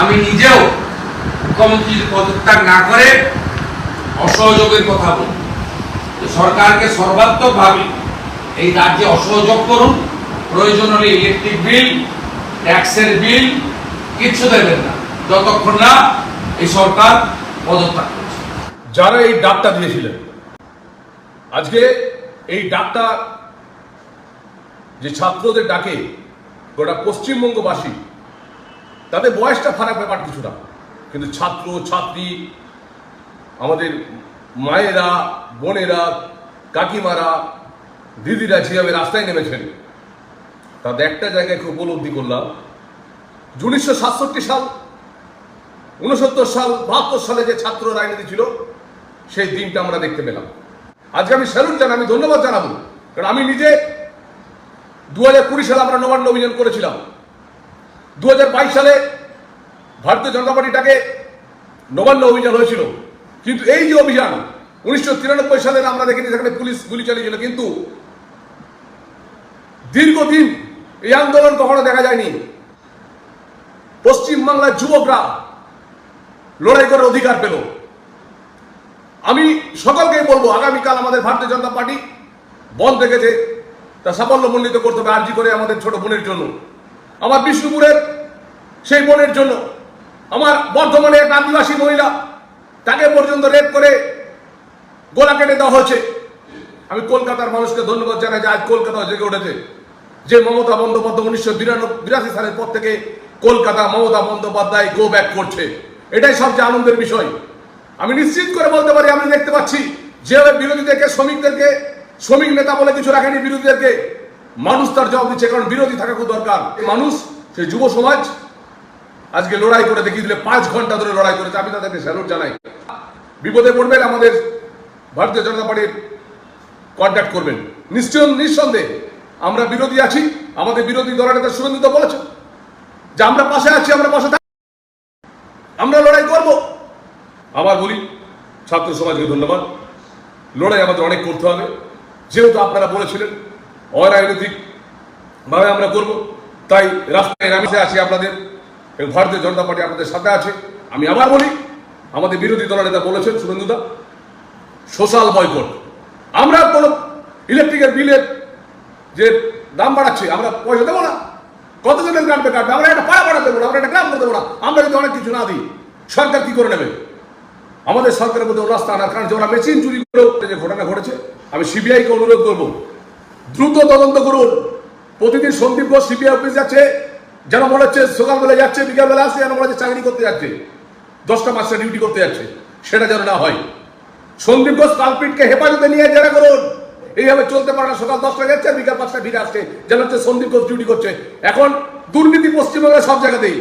আমি নিজেও মুখ্যমন্ত্রীর পদত্যাগ না করে, অসহযোগের কথা বলি সরকারকে সর্বাত্মকভাবে এই রাজ্যে অসহযোগ করুন, প্রয়োজন হলে ইলেকট্রিক বিল ট্যাক্সের বিল কিচ্ছু দেবেন না। যতক্ষণ না এই সরকার পদত্যাগ করছে। যারা এই ডাকটা দিয়েছিলেন, আজকে এই ডাকটা যে ছাত্রদের ডাকে গোটা পশ্চিমবঙ্গবাসী তাদের বয়সটা খারাপ ব্যাপার কিছু না কিন্তু ছাত্র, ছাত্রী, আমাদের মায়েরা, বোনেরা, কাকিমারা, দিদিরা যেভাবে রাস্তায় নেমেছেন, তাদের একটা জায়গায় খুব উপলব্ধি করলাম। উনিশশো সাতষট্টি সাল, উনসত্তর সাল, বাহাত্তর সালে যে ছাত্র রাজনীতি ছিল, সেই দিনটা আমরা দেখতে পেলাম। আজকে আমি স্যালুট জানাই, আমি ধন্যবাদ জানাব। কারণ আমি নিজে দু হাজার কুড়ি সালে আমরা নবান্ন অভিযান করেছিলাম। দু সালে ভারতীয় জনতা পার্টিটাকে নবান্ন অভিযান হয়েছিল। কিন্তু এই যে অভিযান, উনিশশো তিরানব্বই সালে আমরা দেখিনি সেখানে পুলিশ গুলি চালিয়েছিল, কিন্তু দীর্ঘদিন এই আন্দোলন কখনো দেখা যায়নি। পশ্চিমবাংলার যুবকরা লড়াই করে অধিকার পেল। আমি সকলকেই বলব, আগামীকাল আমাদের ভারতীয় জনতা পার্টি বন্ধ রেখেছে। তা সাফল্যমণ্ডিত করতে হবে আর্জি করে আমাদের ছোট বোনের জন্য। আমার বিষ্ণুপুরের সেই বোনের জন্য, আমার বর্ধমানে এক আদিবাসী মহিলা, তাকে পর্যন্ত রেপ করে গোলা কেটে দেওয়া হয়েছে। আমি কলকাতার মানুষকে ধন্যবাদ জানাই যে আজ কলকাতা জেগে উঠেছে। যে মমতা বন্দ্যোপাধ্যায় উনিশশো বিরাশি সালের পর থেকে কলকাতা মমতা বন্দ্যোপাধ্যায় গো ব্যাক করছে। এটাই সবচেয়ে আনন্দের বিষয়। আমি নিশ্চিত করে বলতে পারি, আমি দেখতে পাচ্ছি, যেভাবে বিরোধীদেরকে, শ্রমিকদেরকে, শ্রমিক নেতা বলে কিছু রাখেনি বিরোধীদেরকে মানুষ তার জবাব দিচ্ছে, কারণ বিরোধী থাকা খুব দরকার। মানুষ সেই যুব সমাজ, আজকে লড়াই করে দেখিয়ে দিলে পাঁচ ঘণ্টা ধরে লড়াই করেছে। আমি তাদেরকে স্যালুট জানাই। বিপদে পড়বেন, আমাদের ভারতীয় জনতা পার্টির কন্ট্যাক্ট করবেন। নিশ্চয় নিঃসন্দেহে, আমরা বিরোধী আছি, আমাদের বিরোধী দলনেতা সুরেন্দ্র বলেছেন, যে আমরা পাশে আছি, আমরা পাশে থাকি আমরা লড়াই করব। আবার বলি, ছাত্র সমাজকে ধন্যবাদ। লড়াই আমাদের অনেক করতে হবে। যেহেতু আপনারা বলেছিলেন অরাজনৈতিক ভাবে আমরা করব। তাই রাস্তায় আমি আছি আপনাদের। ভারতীয় জনতা পার্টি আপনাদের সাথে আছে। আমি আবার বলি, আমাদের বিরোধী দলনেতা বলেছেন সুরেন্দ্রদা সোশ্যাল বয়কট। আমরা কোনো ইলেকট্রিকের বিলের যে দাম বাড়াচ্ছে, আমরা পয়সা দেবো না। কতজনের কাটবে কাটবে আমরা একটা পাড়া পাড়া দেবো না, আমরা একটা গ্রাম দেবো না। আমরা যদি অনেক কিছু না দিই, সরকার কি করে নেবে? আমাদের সরকারের মধ্যে রাস্তা আনার কারণ যে ওরা মেশিন চুরি করে যে ঘটনা ঘটেছে, আমি সিবিআইকে অনুরোধ করব দ্রুত তদন্ত করুন। প্রতিদিন সন্দীপ ঘোষ সিবিআই অফিস যাচ্ছে, যেন মনে হচ্ছে সকালবেলা যাচ্ছে, বিকালবেলা আসছে, যেন মনে হচ্ছে চাকরি করতে যাচ্ছে। দশটা মাসটা ডিউটি করতে যাচ্ছে, সেটা যেন না হয়। সন্দীপ ঘোষ কালপিটকে হেফাজতে নিয়ে জেরা করুন। এইভাবে চলতে পারে না, সকাল দশটা যাচ্ছে, বিকাল পাঁচটা ফিরে আসছে, যেন হচ্ছে সন্দীপ ঘোষ ডিউটি করছে। এখন দুর্নীতি পশ্চিমবঙ্গের সব জায়গাতেই।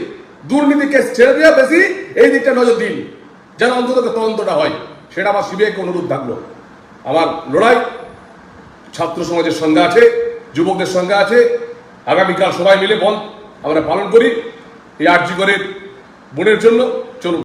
দুর্নীতিকে ছেড়ে দেওয়া বেশি, এই দিকটা নজর দিন। যেন অন্তত তদন্তটা হয়। সেটা আমার সিবিআইকে অনুরোধ থাকল। আমার লড়াই ছাত্র সমাজের সঙ্গে আছে, যুবকদের সঙ্গে আছে। আগামীকাল সবাই মিলে বন্ধ আমরা পালন করি। এই আর্জি করে বোনের জন্য চলুন।